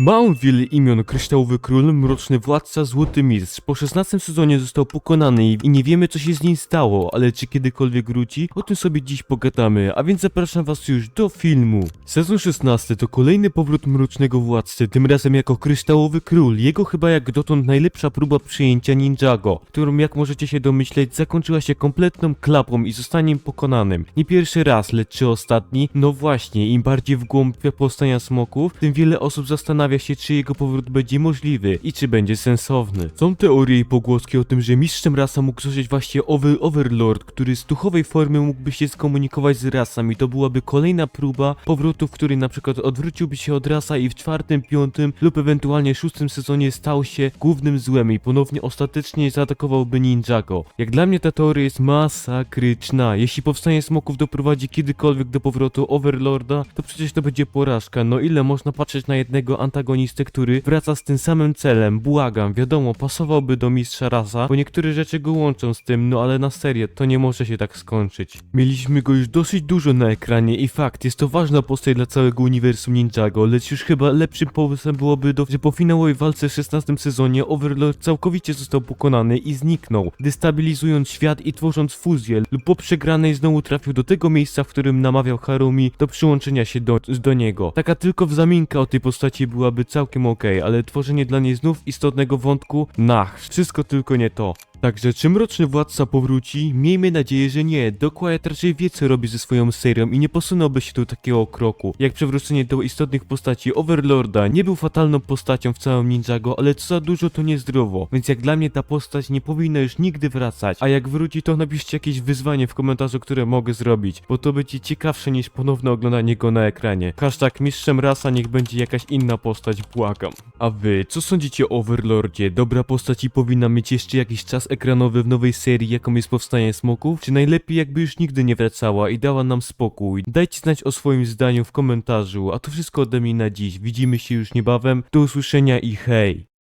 Mam wiele imion, kryształowy król, mroczny władca, złoty mistrz. Po 16 sezonie został pokonany i- nie wiemy co się z nim stało, ale czy kiedykolwiek wróci? O tym sobie dziś pogadamy, a więc zapraszam was już do filmu. Sezon 16 to kolejny powrót mrocznego władcy, tym razem jako kryształowy król. Jego chyba jak dotąd najlepsza próba przyjęcia Ninjago, którą jak możecie się domyśleć zakończyła się kompletną klapą i zostaniem pokonanym. Nie pierwszy raz, lecz czy ostatni? No właśnie, im bardziej w głąb powstania smoków, tym wiele osób zastanawia się, czy jego powrót będzie możliwy i czy będzie sensowny. Są teorie i pogłoski o tym, że mistrzem rasa mógł zostać właśnie owy Overlord, który z duchowej formy mógłby się skomunikować z rasem i to byłaby kolejna próba powrotu, w której na przykład odwróciłby się od rasa i w czwartym, piątym lub ewentualnie szóstym sezonie stał się głównym złem i ponownie ostatecznie zaatakowałby Ninjago. Jak dla mnie ta teoria jest masakryczna. Jeśli powstanie smoków doprowadzi kiedykolwiek do powrotu Overlorda, to przecież to będzie porażka. No ile można patrzeć na jednego antagonistę, który wraca z tym samym celem? Błagam, wiadomo, pasowałby do mistrza rasa, bo niektóre rzeczy go łączą z tym, no ale na serio, to nie może się tak skończyć. Mieliśmy go już dosyć dużo na ekranie i fakt, jest to ważna postać dla całego uniwersum Ninjago, lecz już chyba lepszym pomysłem byłoby to, że po finałowej walce w 16 sezonie Overlord całkowicie został pokonany i zniknął, destabilizując świat i tworząc fuzję, lub po przegranej znowu trafił do tego miejsca, w którym namawiał Harumi do przyłączenia się do, do niego. Taka tylko wzamianka o tej postaci byłaby całkiem okej, ale tworzenie dla niej znów istotnego wątku, nach, wszystko tylko nie to. Także czy Mroczny Władca powróci? Miejmy nadzieję, że nie. Dokładnie raczej wie co robi ze swoją serią i nie posunąłby się do takiego kroku. Jak przywrócenie do istotnych postaci Overlorda nie był fatalną postacią w całym Ninjago, ale co za dużo to niezdrowo. Więc jak dla mnie ta postać nie powinna już nigdy wracać. A jak wróci to napiszcie jakieś wyzwanie w komentarzu, które mogę zrobić, bo to będzie ciekawsze niż ponowne oglądanie go na ekranie. Hashtag mistrzem rasa niech będzie jakaś inna postać, błagam. A wy, co sądzicie o Overlordzie? Dobra postać i powinna mieć jeszcze jakiś czas ekranowy w nowej serii, jaką jest Powstanie Smoków? Czy najlepiej jakby już nigdy nie wracała i dała nam spokój? Dajcie znać o swoim zdaniu w komentarzu, a to wszystko ode mnie na dziś. Widzimy się już niebawem, do usłyszenia i hej!